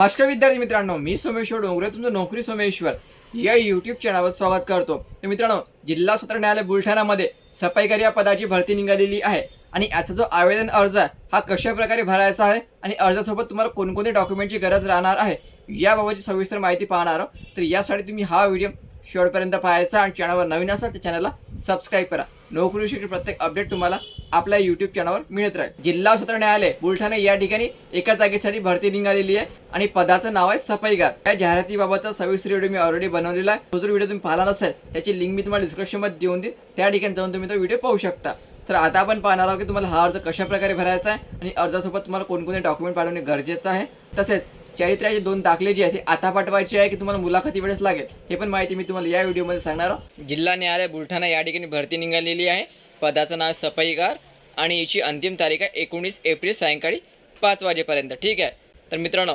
नमस्कार विद्यार्थी मित्रांनो मी सोमेश्वर डोंगरे तुमचं नोकरी सोमेश्वर. या युट्यूब चॅनलवर स्वागत करतो. तर मित्रांनो जिल्हा सत्र न्यायालय बुलढाणामध्ये सफाईकर या पदाची भरती निघालेली आहे. आणि याचा जो आवेदन अर्ज आहे हा कशा प्रकारे भरायचा आहे? आणि अर्जासोबत तुम्हाला कोणकोणते डॉक्युमेंटची गरज राहणार आहे? याबाबतची सविस्तर माहिती पाहणार आहोत. तर यासाठी तुम्ही हा व्हिडिओ शेवटपर्यंत पाहायचा आणि चॅनलवर नवीन असाल तर चॅनलला सबस्क्राईब करा. नोकरीविषयी प्रत्येक अपडेट तुम्हाला आपल्या युट्यूब चॅनलवर मिळत राहील. जिल्हा सत्र न्यायालय बुलढाणा या ठिकाणी एका जागेसाठी भरती निघालेली आहे आणि पदाचं नाव आहे सफाईगार या जाहिरातीबाबतचा सविस्तर व्हिडिओ मी ऑलरेडी बनवलेला आहे. तो जर व्हिडिओ तुम्ही पाहिला नसेल त्याची लिंक मी तुम्हाला डिस्क्रिप्शनमध्ये देऊन देईन. त्या ठिकाणी जाऊन तुम्ही तो व्हिडिओ पाहू शकता. तर आता आपण पाहणार आहोत की तुम्हाला हा अर्ज कशा प्रकारे भरायचा आहे आणि अर्जासोबत तुम्हाला कोणकोणते डॉक्युमेंट पाठवणे गरजेचं आहे. तसेच चारित्र्याचे दोन दाखले जे आहेत ते आता पाठवायचे आहे की तुम्हाला मुलाखती वेळेस लागेल? हे पण माहिती मी तुम्हाला या व्हिडिओमध्ये सांगणार आहोत. जिल्हा न्यायालय बुलढाणा या ठिकाणी भरती निघालेली आहे. पदाचं नाव सफाईगार आणि याची अंतिम तारीख आहे एकोणीस एप्रिल सायंकाळी पाच वाजेपर्यंत. ठीक आहे? तर मित्रांनो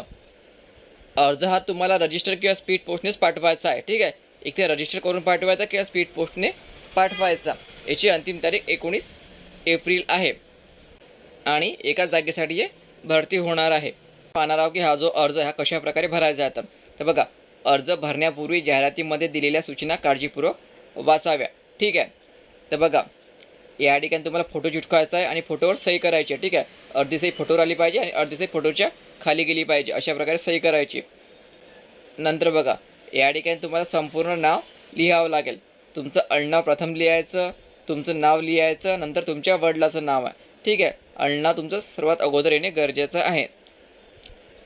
अर्ज हा तुम्हाला रजिस्टर किंवा स्पीड पोस्टनेच पाठवायचा आहे. ठीक आहे? एक ते रजिस्टर करून पाठवायचा किंवा स्पीड पोस्टने पाठवायचा. याची अंतिम तारीख एकोणीस एप्रिल आहे. आणि एका जागेसाठी हे भरती होणार आहे. पाहणार आहोत की हा जो अर्ज हा कशा प्रकारे भरायचा आहे तर बघा अर्ज भरण्यापूर्वी जाहिरातीमध्ये दिलेल्या सूचना काळजीपूर्वक वाचाव्या. ठीक आहे? तर बघा या ठिकाणी तुम्हाला फोटो चिटकावायचा आहे आणि फोटोवर सही करायची आहे ठीक आहे? अर्धी सही फोटोवर आली पाहिजे आणि अर्धी सही फोटोच्या खाली गेली पाहिजे अशा प्रकारे सही करायची. नंतर बघा या ठिकाणी तुम्हाला संपूर्ण नाव लिहावं लागेल. तुमचं अडनाव प्रथम लिहायचं तुमचं नाव लिहायचं नंतर तुमच्या वडिलाचं नाव आहे. ठीक आहे? अण्णा तुमचं सर्वात अगोदर येणे गरजेचं आहे.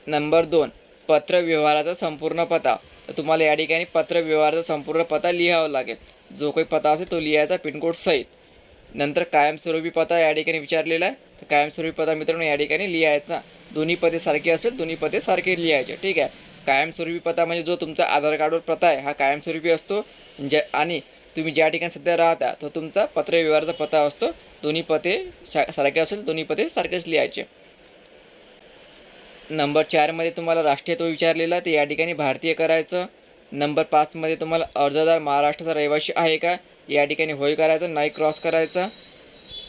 नंबर दोन पत्रव्यवहाराचा संपूर्ण पत्ता तर तुम्हाला या ठिकाणी पत्रव्यवहाराचा संपूर्ण पत्ता लिहावा लागेल. जो काही पत्ता असेल तो लिहायचा पिनकोड सहित. नंतर कायमस्वरूपी पता या ठिकाणी विचारलेला आहे. तर कायमस्वरूपी पता मित्रांनो या ठिकाणी लिहायचा. दोन्ही पदे सारखे असेल दोन्ही पदे सारखे लिहायचे. ठीक आहे? कायमस्वरूपी पता म्हणजे जो तुमचा आधार कार्डवर पत्ता आहे हा कायमस्वरूपी असतो. ज्या आणि तुम्ही ज्या ठिकाणी सध्या राहता तो तुमचा पत्रव्यवहाराचा पत्ता असतो. दोन्ही पते सा सारखे असेल दोन्ही पते सारखेच लिहायचे. नंबर चारमध्ये तुम्हाला राष्ट्रीयत्व विचारलेला आहे, ते या ठिकाणी भारतीय करायचं. नंबर पाचमध्ये तुम्हाला अर्जदार महाराष्ट्राचा रहिवासी आहे का? या ठिकाणी होय करायचं नाही क्रॉस करायचा.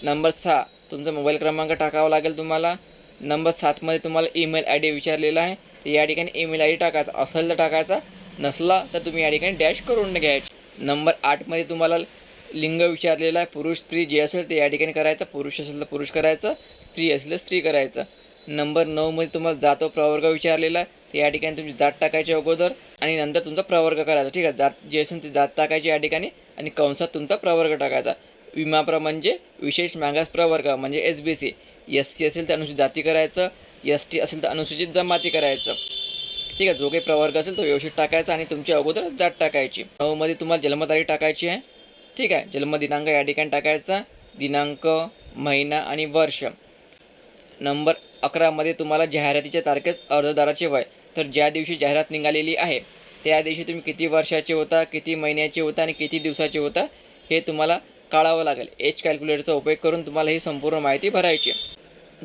नंबर सहा तुमचा मोबाईल क्रमांक टाकावा लागेल तुम्हाला. नंबर सातमध्ये तुम्हाला ईमेल आय डी विचारलेला आहे. तर या ठिकाणी ईमेल आय डी टाकायचा असेल तर टाकायचा. नसला तर तुम्ही या ठिकाणी डॅश करून घ्यायचं. नंबर आठमध्ये तुम्हाला लिंग विचारलेलं आहे. पुरुष स्त्री जे असेल ते या ठिकाणी करायचं. पुरुष असेल तर पुरुष करायचं. स्त्री असेल तर स्त्री करायचं. नंबर नऊमध्ये तुम्हाला जातो प्रवर्ग विचारलेला आहे. तर या ठिकाणी तुमची जात टाकायची अगोदर. आणि नंतर तुमचा प्रवर्ग करायचा. ठीक आहे जात जे असेल ते जात टाकायची या ठिकाणी आणि कंसात तुमचा प्रवर्ग टाकायचा. विमाप्र म्हणजे विशेष मागास प्रवर्ग म्हणजे S B C. S C असेल तर अनुसूचित जाती करायचं एस टी असेल तर अनुसूचित जमाती करायचं. ठीक आहे जो काही प्रवर्ग असेल तो व्यवस्थित टाकायचा आणि तुमच्या अगोदर जात टाकायची. नऊमध्ये तुम्हाला जन्मतारीख टाकायची आहे. ठीक आहे जन्मदिनांक या ठिकाणी टाकायचा. दिनांक महिना आणि वर्ष. नंबर अकरामध्ये तुम्हाला जाहिरातीच्या तारखेस अर्जदाराचे वय. तर ज्या दिवशी जाहिरात निघालेली आहे त्या दिवशी तुम्ही किती वर्षाचे होता किती महिन्याचे होता आणि किती दिवसाचे होता हे तुम्हाला काढावं लागेल. एज कॅल्क्युलेटरचा उपयोग करून तुम्हाला ही संपूर्ण माहिती भरायची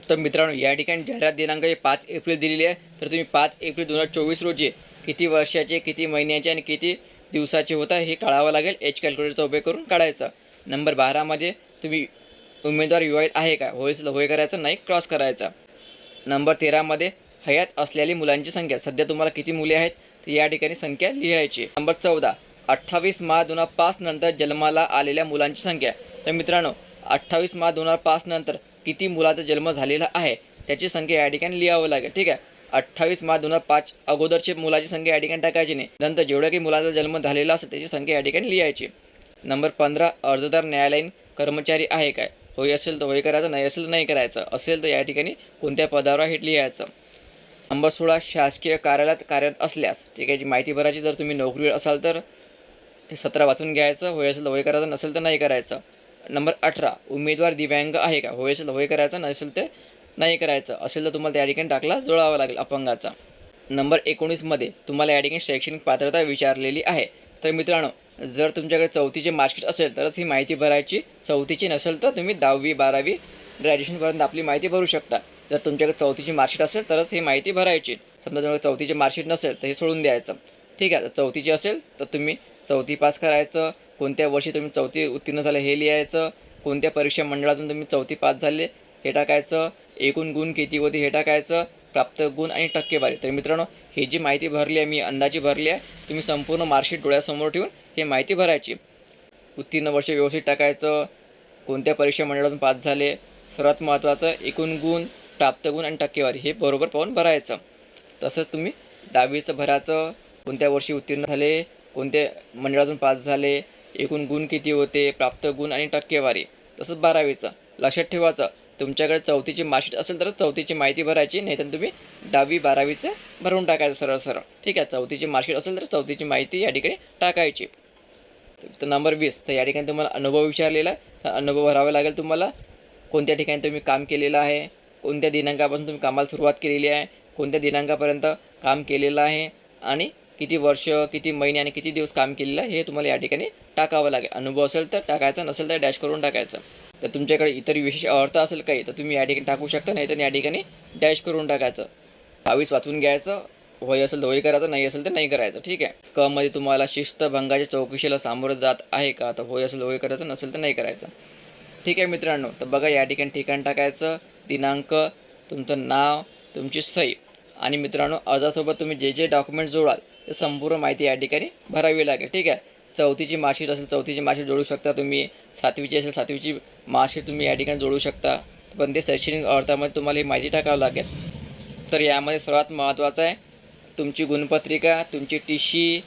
तर मित्रांनो या ठिकाणी जाहिरात दिनांक हे पाच एप्रिल दिलेली आहे. तर तुम्ही पाच एप्रिल दोन हजार चोवीस रोजी किती वर्षाचे किती महिन्याचे आणि किती दिवसाचे होता हे काढावं लागेल. एज कॅल्क्युलेटरचा उपयोग करून काढायचा. नंबर बारामध्ये तुम्ही उमेदवार विवाहित आहे का? होय होय करायचं नाही क्रॉस करायचा. नंबर तेरामध्ये हयात असलेली मुलांची संख्या. सध्या तुम्हाला किती मुले आहेत? तर या ठिकाणी संख्या लिहायची नंबर चौदा. अठ्ठावीस मार्च दोन हजार पाच नंतर जन्माला आलेल्या मुलांची संख्या. तर मित्रांनो अठ्ठावीस मार्च दोन हजार पाच नंतर किती मुलाचा जन्म झालेला आहे? त्याची संख्या या ठिकाणी लिहावं लागेल. ठीक आहे? अठ्ठावीस मार्च दोन हजार पाच अगोदरची मुलाची संख्या या ठिकाणी टाकायची नाही. नंतर जेवढ्या काही मुलाचा जन्म झालेला असेल त्याची संख्या या ठिकाणी लिहायची नंबर पंधरा. अर्जदार न्यायालयीन कर्मचारी आहे काय? होय असेल तर होय करायचं नाही असेल तर नाही करायचं. असेल तर या ठिकाणी कोणत्या पदावर हे लिहायचं? नंबर शासकीय कार्यालयात कार्यरत असल्यास ठीक आहे जी माहिती भरायची जर तुम्ही नोकरीवर असाल तर हे सतरा वाचून घ्यायचं होय असेल वय होय करायचं नसेल तर नाही करायचं. नंबर अठरा उमेदवार दिव्यांग आहे का? होय असेल होय करायचं नसेल ते नाही करायचं. असेल तर तुम्हाला त्या ठिकाणी टाकला जुळावा लागेल अपंगाचा. नंबर एकोणीसमध्ये तुम्हाला या ठिकाणी शैक्षणिक पात्रता विचारलेली आहे. तर मित्रांनो जर तुमच्याकडे चौथीचे मार्कशीट असेल तरच ही माहिती भरायची. चौथीची नसेल तर तुम्ही दहावी बारावी ग्रॅज्युएशनपर्यंत आपली माहिती भरू शकता. जर तुमच्याकडे चौथीची मार्कशीट असेल तरच ही माहिती भरायची. समजा तुमच्याकडे चौथीची मार्कशीट नसेल तर हे सोडून द्यायचं. ठीक आहे चौथीची असेल तर तुम्ही चौथी पास करायचं. कोणत्या वर्षी तुम्ही चौथी उत्तीर्ण झालं हे लिहायचं. कोणत्या परीक्षा मंडळातून तुम्ही चौथी पास झाले हे टाकायचं. एकूण गुण किती होते हे टाकायचं. प्राप्त गुण आणि टक्केवारी. तर मित्रांनो ही जी माहिती भरली आहे मी अंदाजी भरली आहे. तुम्ही संपूर्ण मार्कशीट डोळ्यासमोर ठेवून हे माहिती भरायची. उत्तीर्ण वर्ष व्यवस्थित टाकायचं. कोणत्या परीक्षा मंडळातून पास झाले. सर्वात महत्त्वाचं एकूण गुण प्राप्त गुण आणि टक्केवारी हे बरोबर पाहून भरायचं. तसंच तुम्ही दहावीचं भरायचं कोणत्या वर्षी उत्तीर्ण झाले कोणत्या मंडळातून पास झाले एकूण गुण किती होते प्राप्त गुण आणि टक्केवारी तसंच बारावीचं. लक्षात ठेवायचं तुमच्याकडे चौथीची मार्कशीट असेल तरच चौथीची माहिती भरायची नाही तर तुम्ही दहावी बारावीचं भरून टाकायचं सरळ सरळ. ठीक आहे चौथीची मार्कशीट असेल तर चौथीची माहिती या ठिकाणी टाकायची. तर नंबर वीस तर या ठिकाणी तुम्हाला अनुभव विचारलेला आहे. तर अनुभव भरावा लागेल तुम्हाला. कोणत्या ठिकाणी तुम्ही काम केलेलं आहे? कोणत्या दिनांकापासून तुम्ही कामाला सुरुवात केलेली आहे? कोणत्या दिनांकापर्यंत काम केलेलं आहे? आणि किती वर्ष किती महिने आणि किती दिवस काम केलेलं आहे हे तुम्हाला या ठिकाणी टाकावं लागेल. अनुभव असेल तर टाकायचा नसेल तर डॅश करून टाकायचं. तर तुमच्याकडे इतर विशेष अर्थ असेल काही तर तुम्ही या ठिकाणी टाकू शकता नाही तर या ठिकाणी डॅश करून टाकायचं. बावीस वाचून घ्यायचं. होय असेल तर होय करायचं नाही असेल तर नाही करायचं. ठीक आहे? क मध्ये तुम्हाला शिस्तभंगाच्या चौकशीला सामोरं जात आहे का? तर होय असेल होय करायचं नसेल तर नाही करायचं. ठीक आहे मित्रांनो? तर बघा या ठिकाणी ठिकाण टाकायचं. दिनांक तुमचं नाव तुमची सही. आणि मित्रांनो अर्जासोबत तुम्ही जे जे डॉक्युमेंट जोडाल ते संपूर्ण माहिती या ठिकाणी भरावी लागेल. ठीक आहे? चौथीची मार्कशीट असेल चौथीची मार्कशीट जोडू शकता तुम्ही. सातवीची असेल सातवीची मार्कशीट तुम्ही या ठिकाणी जोडू शकता. पण ते शैक्षणिक अर्थामध्ये तुम्हाला ही माहिती टाकावं लागेल. तर यामध्ये सर्वात महत्त्वाचं आहे तुमची गुणपत्रिका तुमची टी सी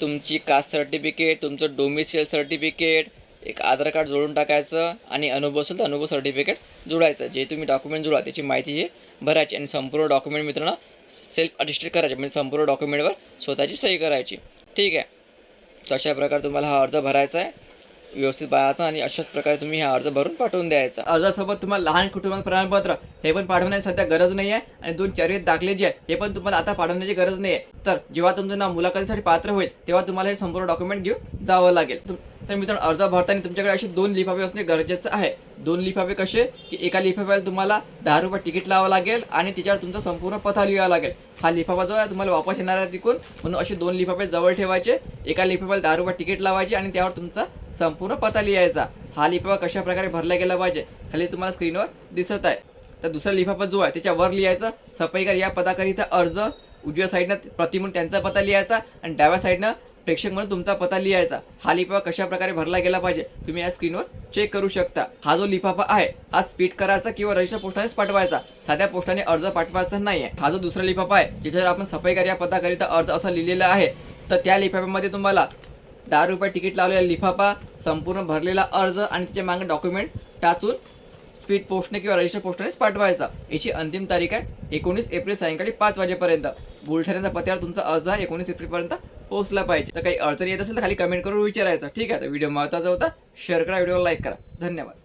तुमची कास्ट सर्टिफिकेट तुमचं डोमिसियल सर्टिफिकेट एक आधार कार्ड जोडून टाकायचं आणि अनुभव असेल तर अनुभव सर्टिफिकेट जोडायचं. जे तुम्ही डॉक्युमेंट जोडा त्याची माहिती हे भरायची आणि संपूर्ण डॉक्युमेंट मित्रांनो सेल्फ अटेस्टेड करायचे. म्हणजे संपूर्ण डॉक्युमेंटवर स्वतःची सही करायची. ठीक आहे? तर अशा प्रकारे तुम्हाला हा अर्ज भरायचा आहे. व्यवस्थित पाहायचा आणि अशाच प्रकारे तुम्ही हा अर्ज भरून पाठवून द्यायचा. अर्जासोबत तुम्हाला लहान कुटुंबात प्रमाणपत्र हे पण पाठवण्याची सध्या गरज नाही आहे आणि दोन चार दाखले जे आहे हे पण तुम्हाला आता पाठवण्याची गरज नाही आहे तर जेव्हा तुमचं नाव मुलाखतीसाठी पात्र होईल तेव्हा तुम्हाला हे संपूर्ण डॉक्युमेंट घेऊन जावं लागेल. तर मित्रांनो अर्ज भरताना तुमच्याकडे असे दोन लिफाफे असणे गरजेचं आहे. दोन लिफाफे कसे? की एका लिफाफ्याला तुम्हाला दहा रुपये तिकीट लावावं लागेल आणि त्याच्यावर तुमचा संपूर्ण पथा लिहावा लागेल. हा लिफाफा जो आहे तुम्हाला वापस येणार आहे तिकून. म्हणून असे दोन लिफाफे जवळ ठेवायचे. एका लिफाफ्याला दहा रुपये तिकीट लावायचे आणि त्यावर तुमचा संपूर्ण पथा लिहायचा. हा लिफाफा कशा प्रकारे भरला गेला पाहिजे खाली तुम्हाला स्क्रीनवर दिसत आहे. तर दुसरा लिफाफा जो आहे त्याच्यावर लिहायचा. सफाईकर या पदाकरिता अर्ज उजव्या साईडनं प्रति म्हणून त्यांचा पत्ता लिहायचा आणि डाव्या साईडनं प्रेक्षक म्हणून तुमचा पत्ता लिहायचा. हा लिफाफा कशा प्रकारे भरला गेला पाहिजे तुम्ही या स्क्रीनवर चेक करू शकता. हा जो लिफाफा आहे हा स्पीड करायचा किंवा रजिस्टर पोस्टानेच पाठवायचा. साध्या पोस्टाने अर्ज पाठवायचा नाही आहे हा जो दुसरा लिफाफा आहे ज्याच्यावर आपण सफाईकर या पदाकरिता अर्ज असा लिहिलेला आहे तर त्या लिफाफ्यामध्ये तुम्हाला दहा रुपये तिकीट लावलेला लिफाफा संपूर्ण भरलेला अर्ज आणि त्याच्यामागे डॉक्युमेंट टाचून स्पीड पोस्टने किंवा रजिस्टर पोस्टनेच पाठवायचा. याची अंतिम तारीख आहे एकोणीस एप्रिल सायंकाळी पाच वाजेपर्यंत. बुलढाण्याच्या पत्त्यावर तुमचा अर्ज हा एकोणीस एप्रिलपर्यंत. पोहोचला पाहिजे. तर काही अडचण येत असेल तर खाली कमेंट करून विचारायचं. ठीक आहे तर व्हिडिओ महत्त्वाचा होता. शेअर करा व्हिडिओला लाईक करा. धन्यवाद.